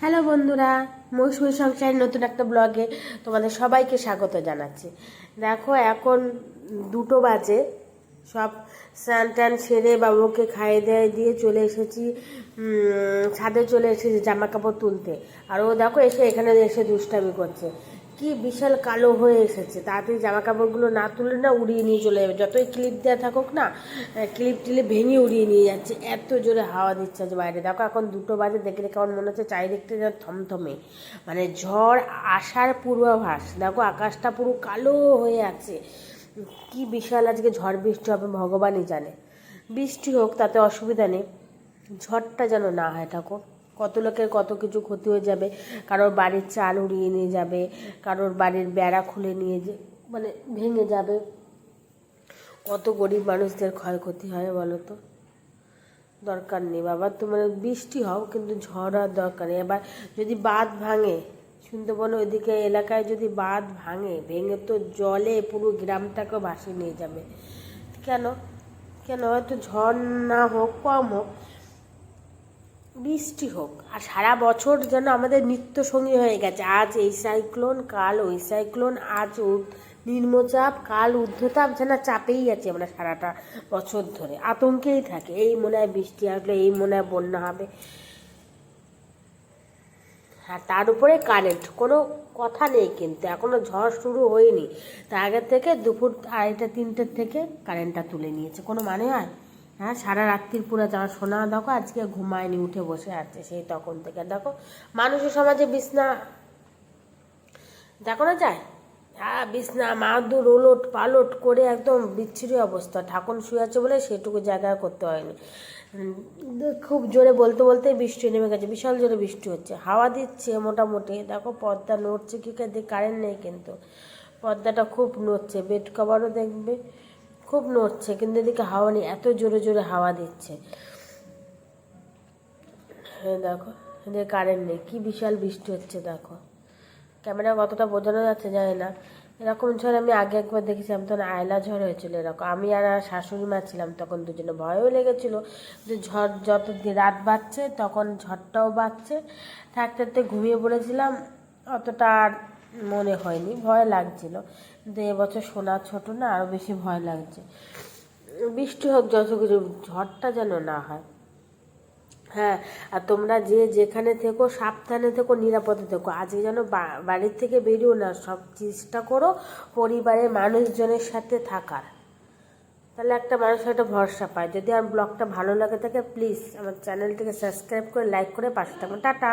Hello বন্ধুরা মৌসুমী সংসারের নতুন একটা ব্লগে তোমাদের সবাইকে স্বাগত জানাচ্ছি। দেখো এখন দুটো বাজে, সব স্নান টান সেরে বাবুকে খাইয়ে দেয় দিয়ে চলে এসেছি ছাদে চলে এসেছি জামা কাপড় তুলতে। আর ও দেখো এসে এখানে এসে দুষ্টামি করছে। কি বিশাল কালো হয়ে এসেছে। তাড়াতাড়ি জামা কাপড়গুলো না তুলে না উড়িয়ে নিয়ে চলে যাবে। যতই ক্লিপ দেওয়া থাকুক না ক্লিপ টিলিপ ভেঙে উড়িয়ে নিয়ে যাচ্ছে। এত জোরে হাওয়া দিচ্ছে যে বাইরে। দেখো এখন দুটো বাজে দেখলে কেমন মনে হচ্ছে চারিদিকটা যেন থমথমে। মানে ঝড় আসার পূর্বাভাস। দেখো আকাশটা পুরো কালো হয়ে আছে। কি বিশাল আজকে ঝড় বৃষ্টি হবে, ভগবানই জানে। বৃষ্টি হোক, তাতে অসুবিধা নেই। ঝড়টা যেন না হয়, ঠাকুর। কত লোকের কত কিছু ক্ষতি হয়ে যাবে, কারোর বাড়ির চাল উড়িয়ে নিয়ে যাবে, কারোর বাড়ির বেড়া খুলে নিয়ে মানে ভেঙে যাবে। কত গরিব মানুষদের ক্ষয়ক্ষতি হয় বলো তো? দরকার নেই বাবা, তো মানে বৃষ্টি হও, কিন্তু ঝড় আর দরকার নেই। এবার যদি বাঁধ ভাঙে, সুন্দরবন ওইদিকে এলাকায় যদি বাঁধ ভাঙে, ভেঙে তো জলে পুরো গ্রামটাকে ভাসিয়ে নিয়ে যাবে। কেন? কেন? হয়তো ঝড় না হোক, কম হোক বৃষ্টি হোক, আর সারা বছর যেন আমাদের নিত্য সঙ্গী হয়ে গেছে। আজ এই সাইক্লোন কাল ওই সাইক্লোন আজ নিম্নচাপ, কাল ঊর্ধ্বতাপ যেন চাপেই আছে আমরা সারাটা বছর ধরে। আতঙ্কেই থাকে। এই মনে হয় বৃষ্টি আসলে, এই মনে হয় বন্যা হবে। হ্যাঁ তার উপরে কারেন্ট কোনো কথা নেই কিন্তু, এখনও ঝড় শুরু হয়নি। তার আগের থেকে দুপুর আড়াইটা, তিনটের থেকে কারেন্টটা তুলে নিয়েছে। কোনো মানে হয়? হ্যাঁ সারা রাত্রির পুরো যাওয়া সোনা দেখো আজকে ঘুমায়নি, উঠে বসে আছে সেই তখন থেকে, দেখো। মানুষের সমাজে বিছনা, দেখো না যায়? হ্যাঁ বিছনা, মাদুর, ওলট পালট করে একদম বিচ্ছিরি অবস্থা। ঠাকুর শুয়ে আছে বলে সেটুকু জায়গা করতে হয়নি। খুব জোরে বলতে বলতে বৃষ্টি নেমে গেছে, বিশাল জোরে বৃষ্টি হচ্ছে। হাওয়া দিচ্ছে মোটামুটি, দেখো পর্দা নড়ছে, কি কারেন্ট নেই কিন্তু। পর্দাটা খুব নড়ছে বেড কভারও দেখবে। খুব নড়ছে, কিন্তু এদিকে হাওয়া নেই, এত জোরে জোরে হাওয়া দিচ্ছে। হ্যাঁ দেখো, এদিকে কারেন্ট নেই, কী বিশাল বৃষ্টি হচ্ছে, দেখো। ক্যামেরা কতটা বোঝানো যাচ্ছে জানি না। এরকম ঝড় আমি আগে একবার দেখেছিলাম, তখন আয়লা ঝড় হয়েছিল এরকম। আমি আর শাশুড়ি মা ছিলাম তখন দুজনে, ভয়ও লেগেছিল যে ঝড় যত রাত বাড়ছে তখন ঝড়টাও বাড়ছে। থাকতে থাকতে ঘুমিয়ে পড়েছিলাম, অতটা আর মনে হয়নি, ভয় লাগছিল। কিন্তু এবছর সোনা ছোট না আরও বেশি ভয় লাগছে। বৃষ্টি হোক, যত কিছু ঝড়টা যেন না হয়। হ্যাঁ আর তোমরা যে যেখানে থেকো, সাবধানে থেকো, নিরাপদে থেকো। আজকে যেন বাড়ির থেকে বেরিও না, সব চেষ্টা করো পরিবারের মানুষজনের সাথে থাকার। তাহলে একটা মানুষ একটা ভরসা পায়। যদি আমার ব্লগটা ভালো লাগে থাকে প্লিজ আমার চ্যানেলটিকে সাবস্ক্রাইব করে লাইক করে পাশে থাকবেন টাটা!